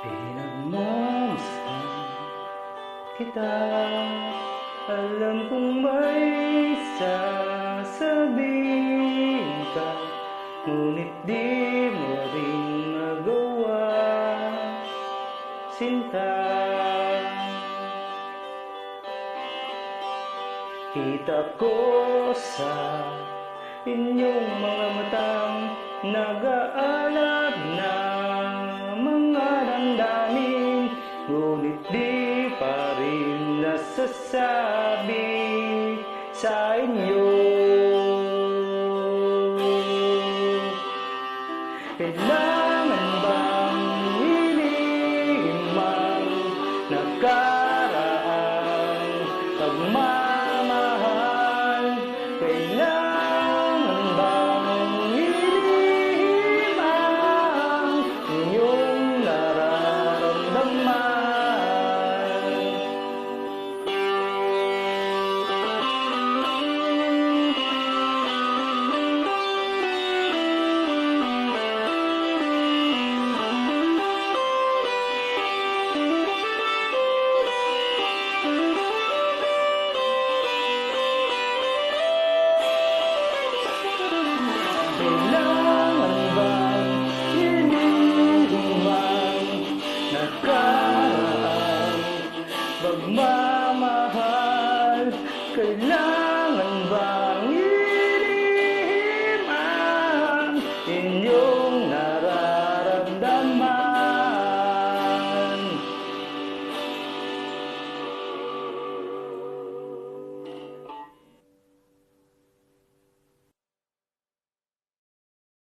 Pinagmamasdan kita. Alam kong may sasabihin ka Ngunit di mo rin magawa. Sinta. Kita ko sa inyong mga matang naga masasabi sa inyo. Kailangan bang hiling mang nakas pagmamahal kailangan